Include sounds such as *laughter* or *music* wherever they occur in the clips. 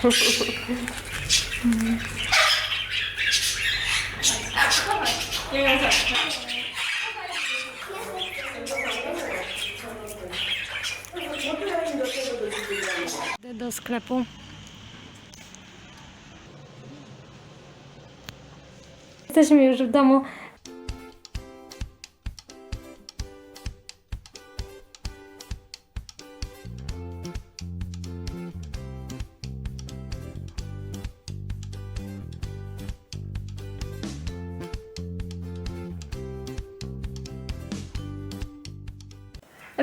Proszę. Idę do sklepu. Jesteśmy już w domu.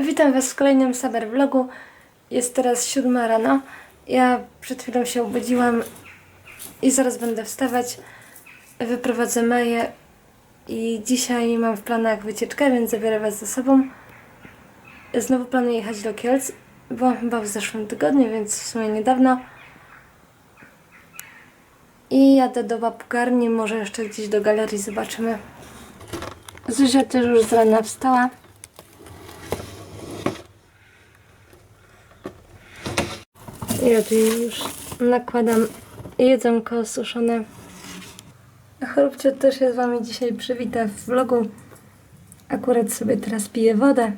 Witam Was w kolejnym Saber Vlogu. Jest teraz siódma rano. Ja przed chwilą się obudziłam i zaraz będę wstawać. Wyprowadzę Maję i dzisiaj mam w planach wycieczkę, więc zabiorę Was ze sobą. Znowu planuję jechać do Kielc. Byłam chyba w zeszłym tygodniu, więc w sumie niedawno. I jadę do babgarni, może jeszcze gdzieś do galerii zobaczymy. Zuzia też już z rana wstała. Ja tu już nakładam jedzonko suszone. Chorobcie też się z Wami dzisiaj przywita w vlogu. Akurat sobie teraz piję wodę.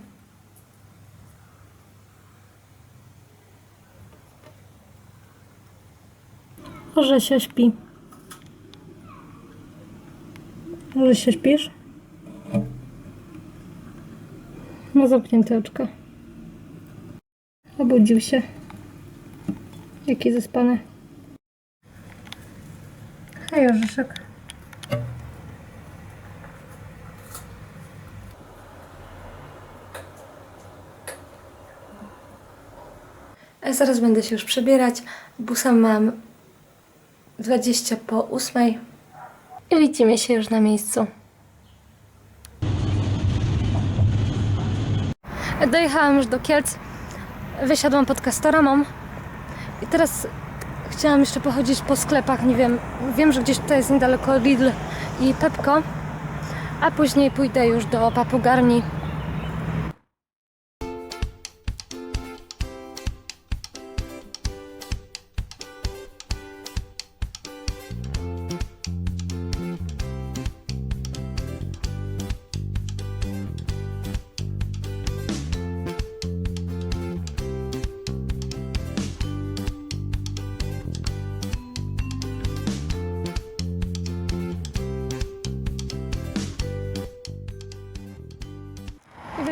Może się śpi. Może się śpisz? Ma zamknięte oczka. Obudził się. Jaki zaspany. Hej, Orzeszek. A zaraz będę się już przebierać. Busa mam 20 po 8. I widzimy się już na miejscu. Dojechałam już do Kielc. Wysiadłam pod Castoramą. I teraz chciałam jeszcze pochodzić po sklepach, nie wiem, wiem, że gdzieś tutaj jest niedaleko Lidl i Pepko, a później pójdę już do papugarni.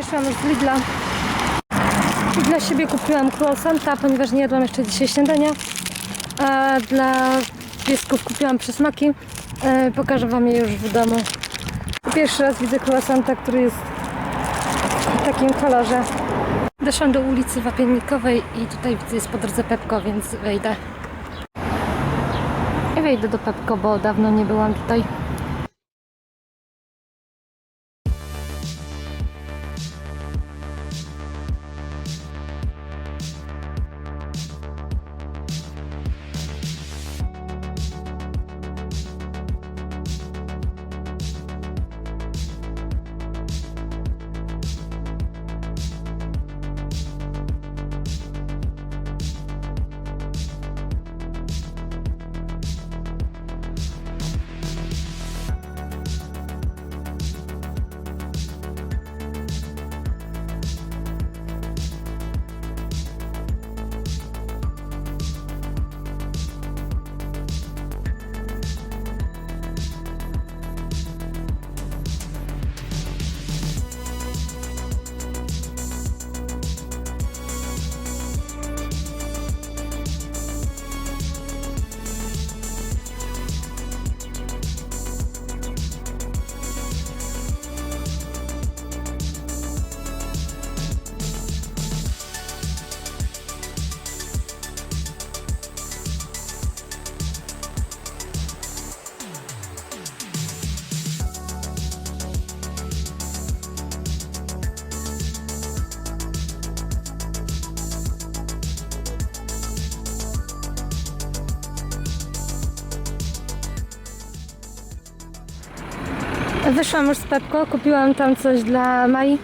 I wyszłam już z Lidla. I dla siebie kupiłam croissanta, ponieważ nie jadłam jeszcze dzisiaj śniadania. A dla piesków kupiłam przysmaki. E, pokażę Wam je już w domu. Pierwszy raz widzę croissanta, który jest w takim kolorze. Doszłam do ulicy Wapiennikowej i tutaj widzę jest po drodze Pepko, więc wejdę. I wejdę do Pepko, bo dawno nie byłam tutaj. Wyszłam już z Pepko, kupiłam tam coś dla Mai.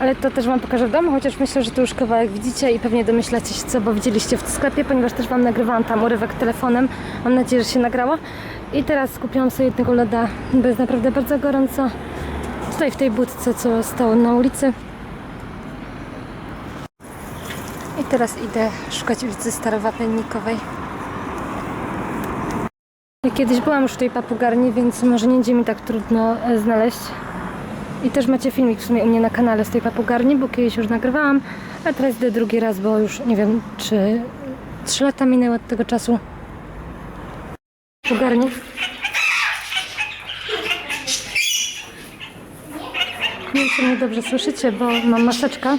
ale to też Wam pokażę w domu, chociaż myślę, że to już kawałek widzicie i pewnie domyślacie się co, bo widzieliście w sklepie, ponieważ też Wam nagrywałam tam urywek telefonem. Mam nadzieję, że się nagrała. I teraz kupiłam sobie jednego loda, bo jest naprawdę bardzo gorąco. Tutaj w tej budce, co stało na ulicy. I teraz idę szukać ulicy Starowapennikowej. Kiedyś byłam już w tej papugarni, więc może nie będzie mi tak trudno e, znaleźć. I też macie filmik w sumie u mnie na kanale z tej papugarni, bo kiedyś już nagrywałam, a teraz idę drugi raz, bo już nie wiem, czy 3 lata minęły od tego czasu. Papugarni. Nie wiem, czy mnie dobrze słyszycie, bo mam maseczkę.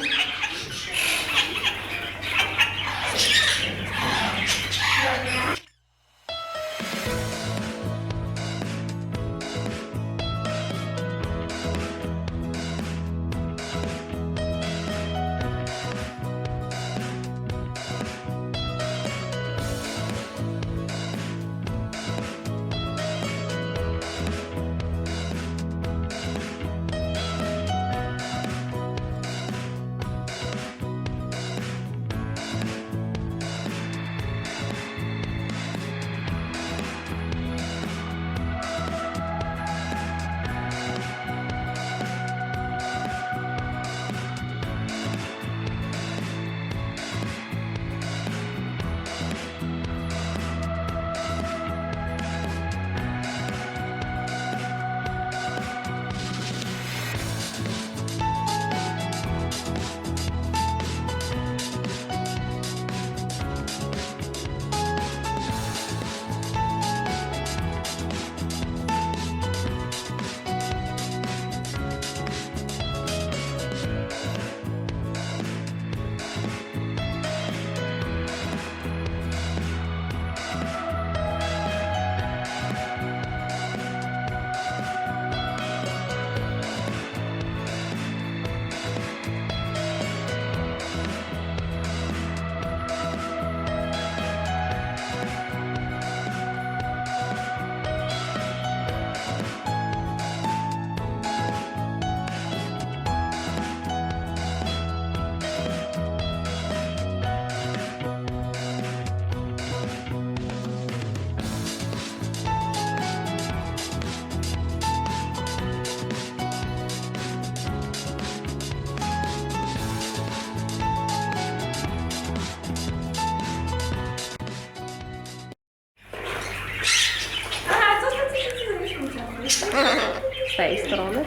Tej strony,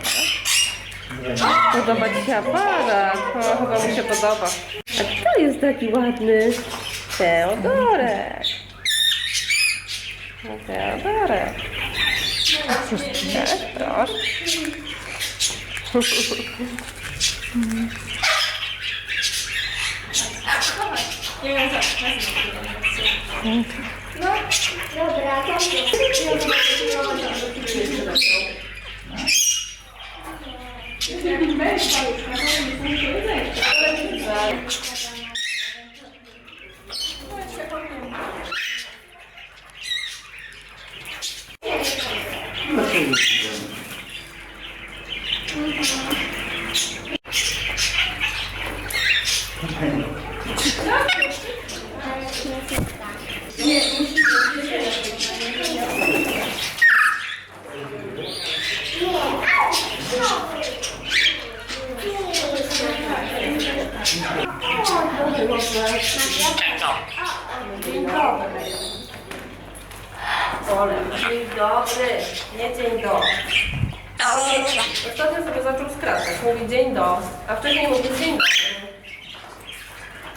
tak? Podoba Ci się aparat? O, chyba mu się podoba. A kto jest taki ładny? Teodorek. No, Teodorek. Tak, proszę. Exatamente.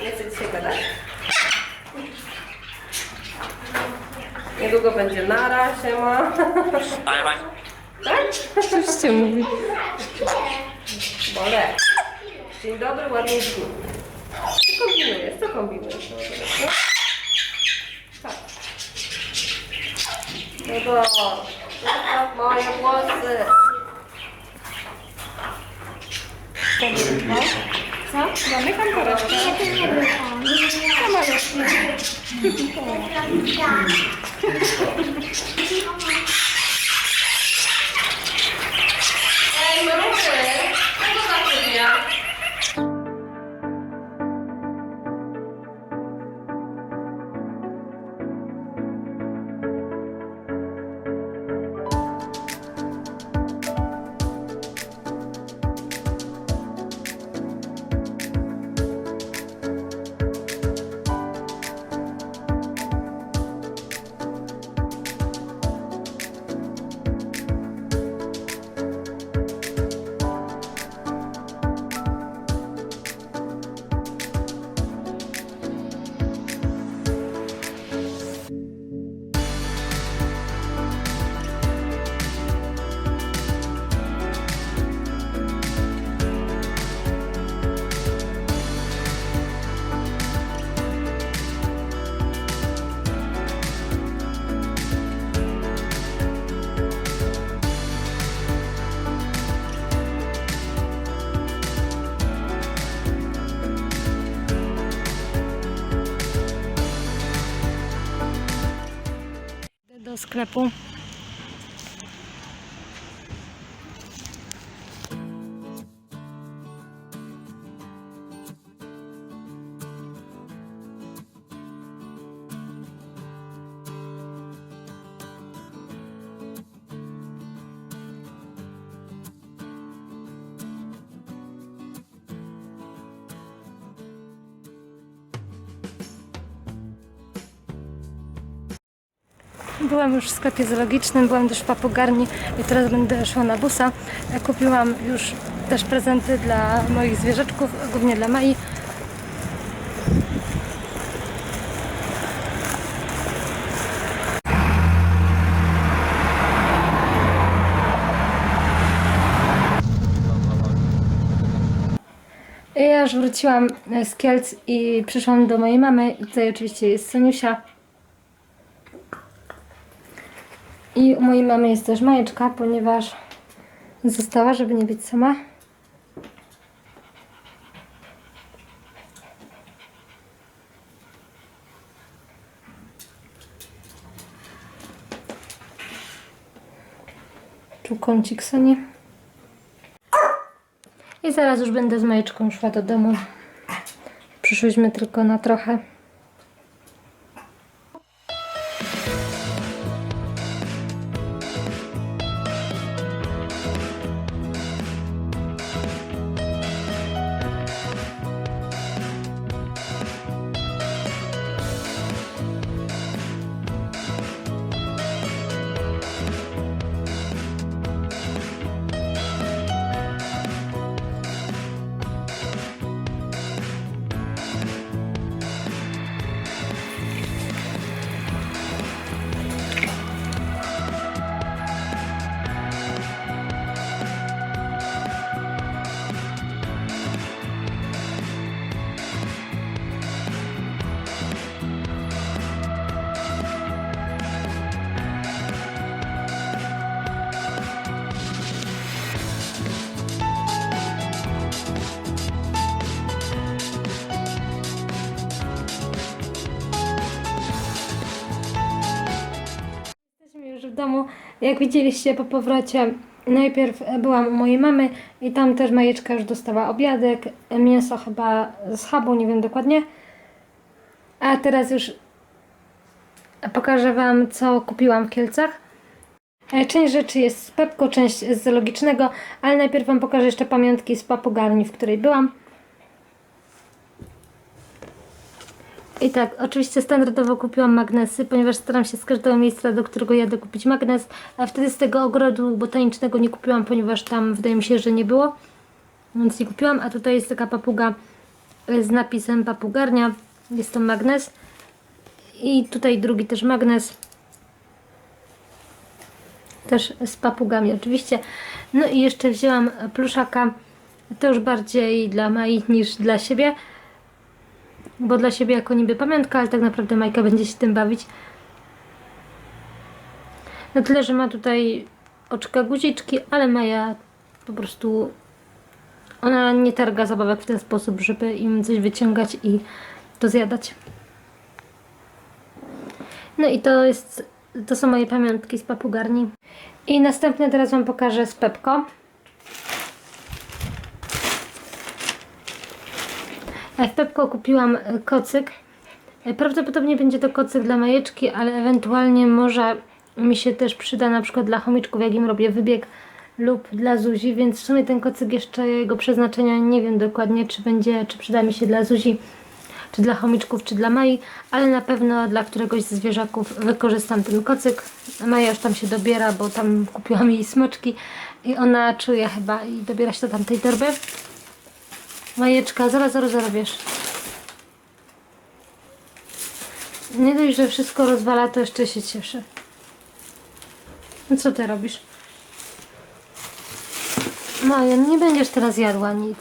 Nie chce dzisiaj gadać? Niedługo będzie nara, siema. Tak? Oczywiście mówi. Bole. Dzień dobry, ładnie dni. Co kombinujesz? Co kombinujesz? No? Tak. No to, zostaw moje włosy. Co? Ha? Mamy kantoreczkę. Sama rośnie. Do Byłam już w sklepie zoologicznym, byłam też w papugarni i teraz będę szła na busa. Ja Kupiłam już też prezenty dla moich zwierzaczków, głównie dla Mai. Ja już wróciłam z Kielc i przyszłam do mojej mamy tutaj oczywiście jest Soniusia. I u mojej mamy jest też Majeczka, ponieważ została, żeby nie być sama. Tu kącik Soni. I zaraz już będę z Majeczką szła do domu. Przyszłyśmy tylko na trochę. Domu. Jak widzieliście po powrocie, najpierw byłam u mojej mamy i tam też Majeczka już dostała obiadek, mięso chyba z hubu, nie wiem dokładnie. A teraz już pokażę Wam, co kupiłam w Kielcach. E, Część rzeczy jest z Pepko, część z zoologicznego, ale najpierw Wam pokażę jeszcze pamiątki z papugarni, w której byłam. I tak, oczywiście standardowo kupiłam magnesy, ponieważ staram się z każdego miejsca, do którego jadę kupić magnes, a wtedy z tego ogrodu botanicznego nie kupiłam, ponieważ tam wydaje mi się, że nie było, więc nie kupiłam, a tutaj jest taka papuga z napisem papugarnia, jest to magnes. I tutaj drugi też magnes, też z papugami oczywiście, no i jeszcze wzięłam pluszaka, to już bardziej dla Mai niż dla siebie, bo dla siebie jako niby pamiątka, ale tak naprawdę Majka będzie się tym bawić. Na tyle, że ma tutaj oczka guziczki, ale Maja po prostu ona nie targa zabawek w ten sposób, żeby im coś wyciągać i to zjadać. No i to jest, to są moje pamiątki z papugarni. I następne teraz Wam pokażę z Pepko. W Pepko kupiłam e, kocyk. E, Prawdopodobnie będzie to kocyk dla majeczki, ale ewentualnie może mi się też przyda na przykład dla chomiczków, jak im robię wybieg lub dla Zuzi, więc w sumie ten kocyk jeszcze jego przeznaczenia nie wiem dokładnie, czy będzie, czy przyda mi się dla Zuzi, czy dla chomiczków, czy dla Mai, ale na pewno dla któregoś ze zwierzaków wykorzystam ten kocyk. Maja już tam się dobiera, bo tam kupiłam jej smoczki i ona czuje chyba i dobiera się do tamtej torby. Majeczka, zaraz, zaraz zarobisz. Nie dość, że wszystko rozwala, to jeszcze się cieszy. No co ty robisz? Maja, nie będziesz teraz jadła nic.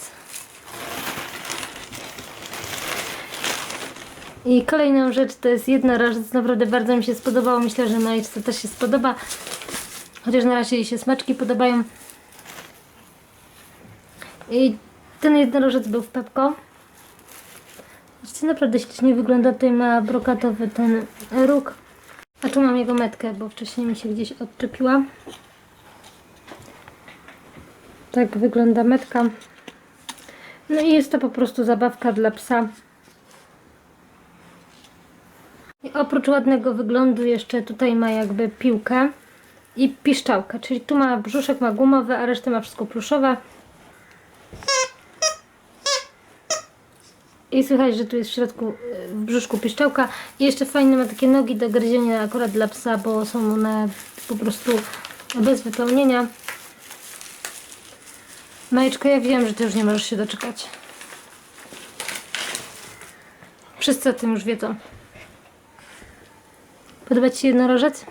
I kolejną rzecz to jest jednorożec. Naprawdę bardzo mi się spodobało. Myślę, że Majeczce też się spodoba. Chociaż na razie jej się smaczki podobają. I ten jednorożec był w Pepko. Zobaczcie, naprawdę ślicznie wygląda. Tutaj ma brokatowy ten róg. A tu mam jego metkę, bo wcześniej mi się gdzieś odczepiła. Tak wygląda metka. No i jest to po prostu zabawka dla psa. I oprócz ładnego wyglądu jeszcze tutaj ma jakby piłkę i piszczałkę, czyli tu ma brzuszek ma gumowy, a resztę ma wszystko pluszowe. I słychać, że tu jest w środku, w brzuszku piszczałka. I jeszcze fajne ma takie nogi do gryzienia akurat dla psa, bo są one po prostu bez wypełnienia. Majeczko, ja wiem, że ty już nie możesz się doczekać. Wszyscy o tym już wiedzą. Podoba Ci się jednorożec?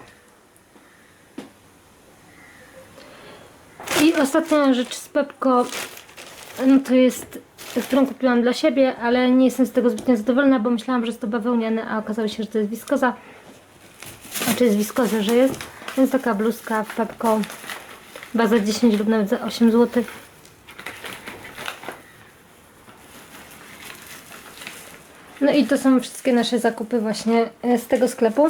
I ostatnia rzecz z Pepko, no to jest, którą kupiłam dla siebie, ale nie jestem z tego zbytnio zadowolona, bo myślałam, że jest to bawełniane, a okazało się, że to jest wiskoza. Znaczy jest wiskoza, że jest. Więc taka bluzka w Pepko, chyba za 10 lub nawet za 8 zł. No i to są wszystkie nasze zakupy właśnie e, z tego sklepu.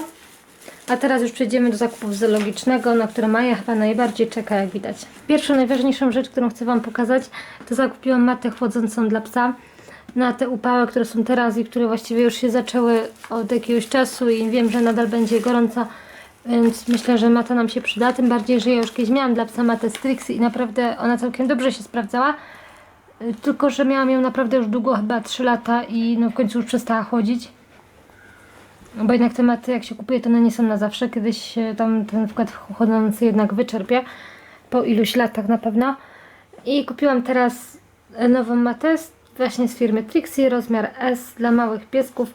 A teraz już przejdziemy do zakupów zoologicznego, na które Maja chyba najbardziej czeka, jak widać. Pierwszą, najważniejszą rzecz, którą chcę Wam pokazać, to zakupiłam matę chłodzącą dla psa na te upały, które są teraz i które właściwie już się zaczęły od jakiegoś czasu i wiem, że nadal będzie gorąco, więc myślę, że mata nam się przyda, tym bardziej, że ja już kiedyś miałam dla psa matę Strix i naprawdę ona całkiem dobrze się sprawdzała. Tylko, że miałam ją naprawdę już długo, chyba 3 lata i no w końcu już przestała chłodzić. No Bo jednak te maty, jak się kupuje, to one nie są na zawsze. Kiedyś tam ten wkład chłodzący jednak wyczerpie. Po iluś latach na pewno. I kupiłam teraz nową matę właśnie z firmy Trixie, rozmiar S dla małych piesków.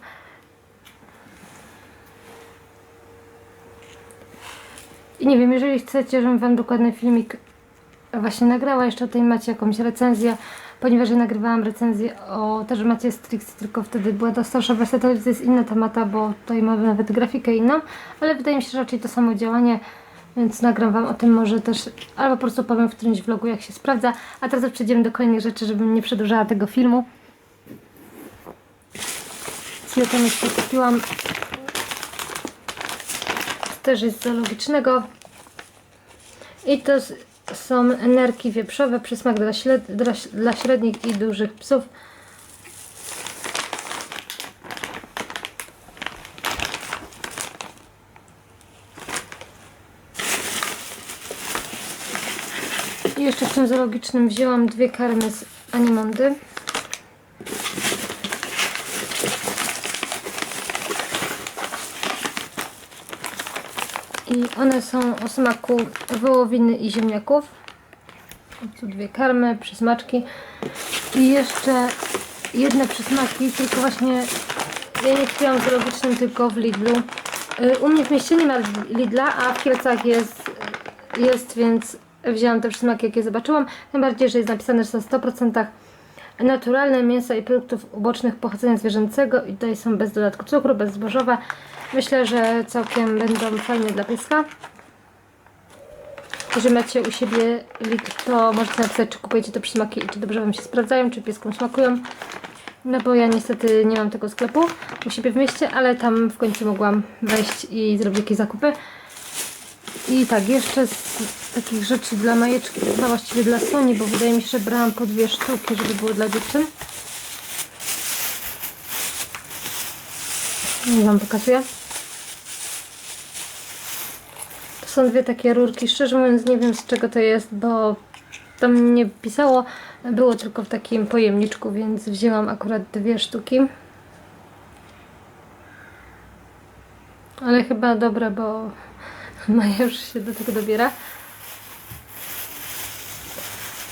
I nie wiem, jeżeli chcecie, żebym Wam dokładny filmik właśnie nagrała jeszcze o tej macie jakąś recenzję, ponieważ ja nagrywałam recenzję o też macie Strix, tylko wtedy była to starsza wersja, to jest inna temata, bo tutaj mamy nawet grafikę inną, ale wydaje mi się, że raczej to samo działanie, więc nagram Wam o tym może też, albo po prostu powiem w którymś vlogu jak się sprawdza, a teraz przejdziemy do kolejnych rzeczy, żebym nie przedłużała tego filmu. Ja tam jeszcze kupiłam? Też jest zoologicznego. I to są nerki wieprzowe, przysmak dla, śled, dla, dla średnich i dużych psów. I jeszcze w tym zoologicznym wzięłam dwie karmy z Animondy. I one są o smaku wołowiny i ziemniaków. Tu dwie karmy, przysmaczki. I jeszcze jedne przysmaki, tylko właśnie ja nie kupiłam w zoologicznym, tylko w Lidlu. Y, U mnie w mieście nie ma Lidla, a w Kielcach jest, jest więc wzięłam te przysmaki, jakie zobaczyłam. Tym bardziej, że jest napisane, że są w 100% naturalne mięsa i produktów ubocznych pochodzenia zwierzęcego i tutaj są bez dodatku cukru, bezzbożowe. Myślę, że całkiem będą fajne dla pieska. Jeżeli macie u siebie Lidl, to możecie napisać, czy kupujecie te przysmaki i czy dobrze Wam się sprawdzają, czy pieskom smakują. No bo ja niestety nie mam tego sklepu u siebie w mieście, ale tam w końcu mogłam wejść i zrobić jakieś zakupy. I tak, jeszcze z takich rzeczy dla majeczki, chyba właściwie dla Soni, bo wydaje mi się, że brałam po dwie sztuki, żeby było dla dziewczyn. Nie Wam pokazuję. To są dwie takie rurki. Szczerze mówiąc nie wiem z czego to jest, bo tam nie pisało. Było tylko w takim pojemniczku, więc wzięłam akurat dwie sztuki. Ale chyba dobre, bo *laughs* Maja już się do tego dobiera.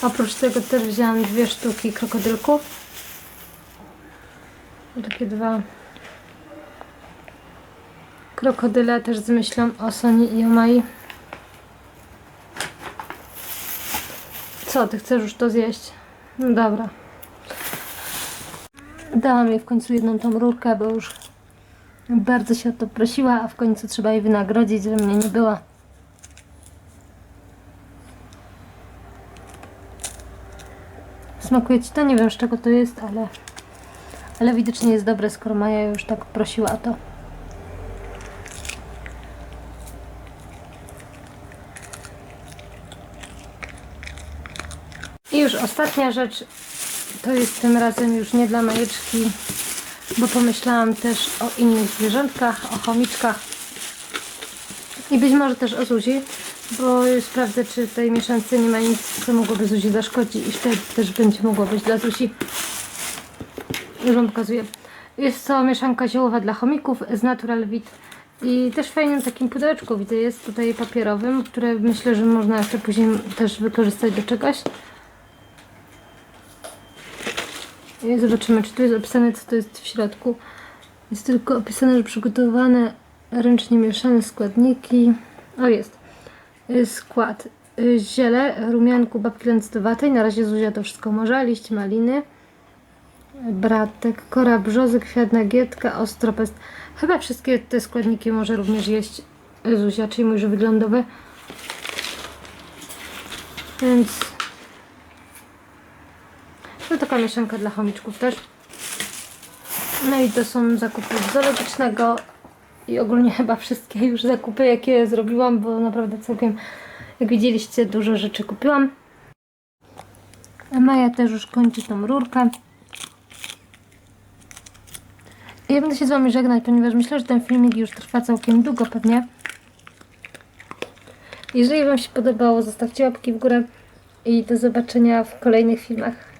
Oprócz tego też wzięłam dwie sztuki krokodylków. Takie dwa krokodyle też z myślą o Soni i o Mai. Co, ty chcesz już to zjeść? No dobra. Dałam jej w końcu jedną tą rurkę, bo już bardzo się o to prosiła, a w końcu trzeba jej wynagrodzić, że mnie nie była. Smakuje ci to? Nie wiem z czego to jest, ale, ale widocznie jest dobre, skoro Maja już tak prosiła o to. Już ostatnia rzecz, to jest tym razem już nie dla Majeczki, bo pomyślałam też o innych zwierzątkach, o chomiczkach i być może też o Zuzi, bo sprawdzę, czy w tej mieszance nie ma nic, co mogłoby Zuzi zaszkodzić i wtedy też będzie mogło być dla Zuzi. Już Wam pokazuję. Jest to mieszanka ziołowa dla chomików z Natural Vit i też w fajnym takim pudełeczku widzę, jest tutaj papierowym, które myślę, że można jeszcze później też wykorzystać do czegoś. I zobaczymy, czy tu jest opisane, co to jest w środku. Jest tylko opisane, że przygotowane ręcznie mieszane składniki. O, jest. Y, Skład. Y, Ziele, rumianku babki lęctowatej. Na razie Zuzia to wszystko może. Liść maliny. Bratek, kora brzozy, kwiat nagietka, ostropest. Chyba wszystkie te składniki może również jeść Zuzia, czyli mój wyglądowy. Więc taka mieszanka dla chomiczków też. No i to są zakupy zoologicznego i ogólnie chyba wszystkie już zakupy, jakie zrobiłam, bo naprawdę całkiem, jak widzieliście, dużo rzeczy kupiłam. A Maja też już kończy tą rurkę. I ja będę się z Wami żegnać, ponieważ myślę, że ten filmik już trwa całkiem długo pewnie. Jeżeli Wam się podobało, zostawcie łapki w górę i do zobaczenia w kolejnych filmach.